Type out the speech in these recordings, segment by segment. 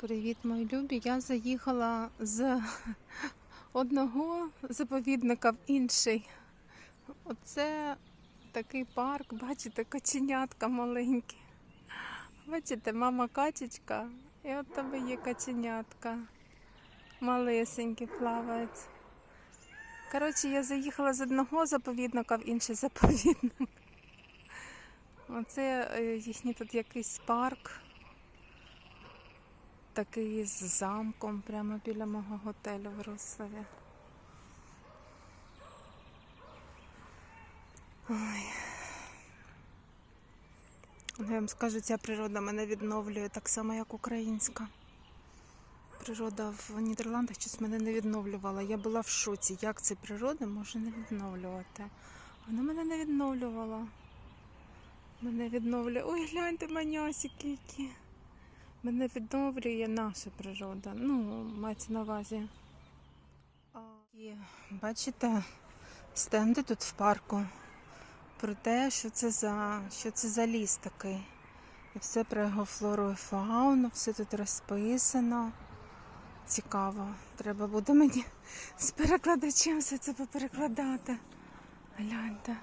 Привіт, мої любі. Я заїхала з одного заповідника в інший. Оце такий парк, бачите, каченятка маленькі. Бачите, мама качечка, і от тебе є каченятка. Малесенькі плавають. Коротше, я заїхала з одного заповідника в інший заповідник. Оце е, їхній тут якийсь парк такий з замком прямо біля мого готелю в Рославі. Ой. Ну, Я вам скажу, ця природа мене відновлює так само, як українська. Природа в Нідерландах щось мене не відновлювала. Я була в шоці, як це природа може не відновлювати. Вона мене не відновлювала. Мене відновлює. Ой, гляньте манясики які. Мене відновлює наша природа. Ну, мається на увазі. І бачите, стенди тут в парку про те, що це за, що це за ліс такий. І все про його флору і фауну, все тут розписано. Цікаво. Треба буде мені з перекладачем все це поперекладати. Гляньте.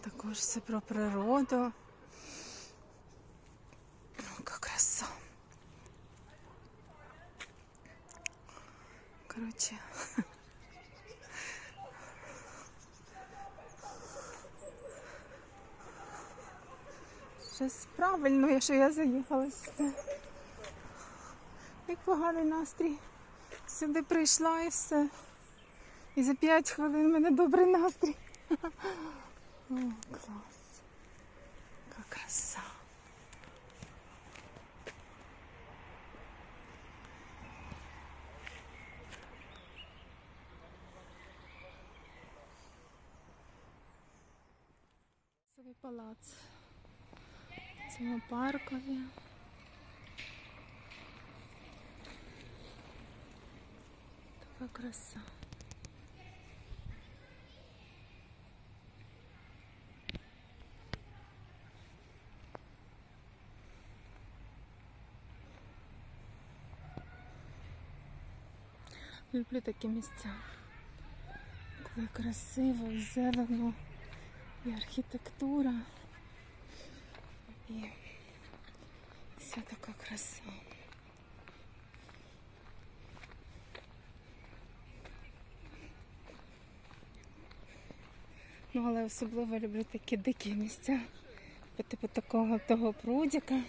Також все про природу. Яка краса. Коротше. Щось правильно, що я заїхала сюди. Як поганий настрій. Сюди прийшла і все. І за 5 хвилин в мене добрий настрій. О, клас. Яка краса. Свій палац. В цьому паркові. Така краса. Люблю такі місця. Коли красиво, зелено, і архітектура, і вся така краса. Ну, але особливо люблю такі дикі місця. Типу такого того прудіка.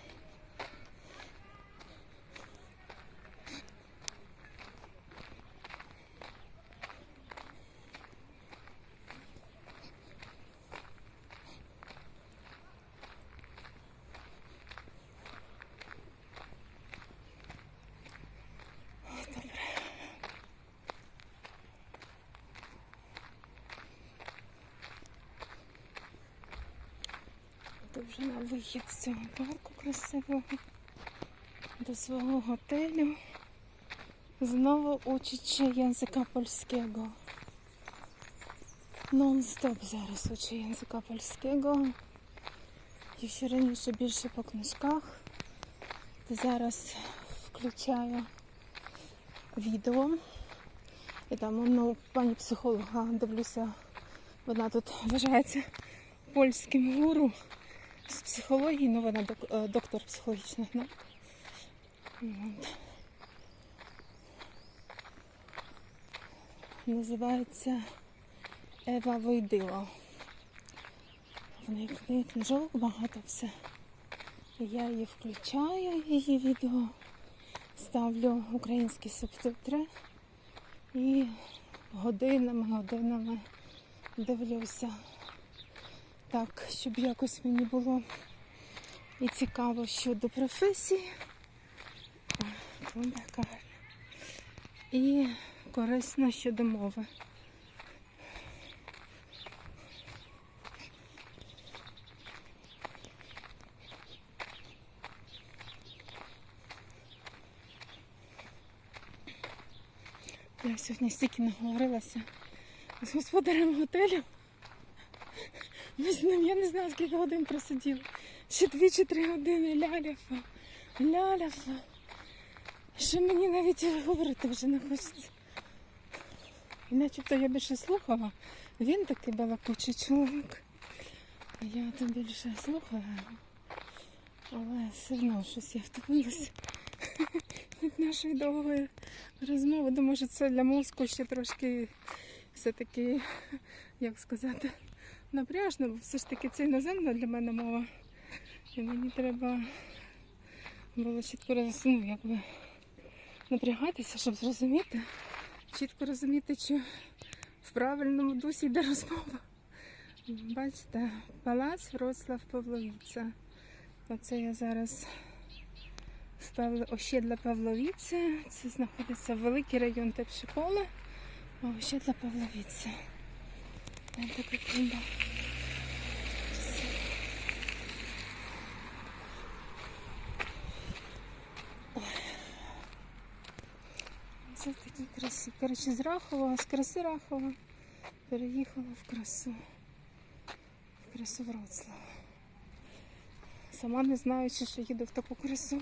Це вже на вихід з цього парку красивого до свого готелю. Знову учиться язика польського. Нон-стоп зараз учу язика польського. Якщо раніше більше по книжках, то зараз включаю відео. І там ну, пані психолога дивлюся, вона тут вважається польським гуру з психології, ну вона е, доктор психологічних наук. Називається Ева Войдило. В неї книжок багато все. Я її включаю, її відео, ставлю українські субтитри і годинами, годинами дивлюся так, щоб якось мені було і цікаво щодо професії. О, гарна. І корисно щодо мови. Я сьогодні стільки наговорилася з господарем готелю. Ми з ним, я не знаю, скільки годин просиділи. Ще дві чи три години ляляфа. Ляляфа. що мені навіть говорити вже не хочеться. І начебто я більше слухала. Він такий балакучий чоловік. А я то більше слухала. Але все одно щось я втомилася від нашої довгої розмови. Думаю, що це для мозку ще трошки все-таки, як сказати, напряжно, бо все ж таки це іноземна для мене мова. І мені треба було чітко роз- ну, якби напрягатися, щоб зрозуміти, чітко розуміти, чи в правильному дусі йде розмова. Бачите, палац Вроцлав Павловіця. Оце я зараз в. Ощедла Павловіця. Це знаходиться великий район Тепшикола. Ощедла Павловіця. Ось така красі. Коротше, з Рахова, з краси Рахова переїхала в красу. В красу Вроцлава. Сама не знаючи, що їду в таку красу.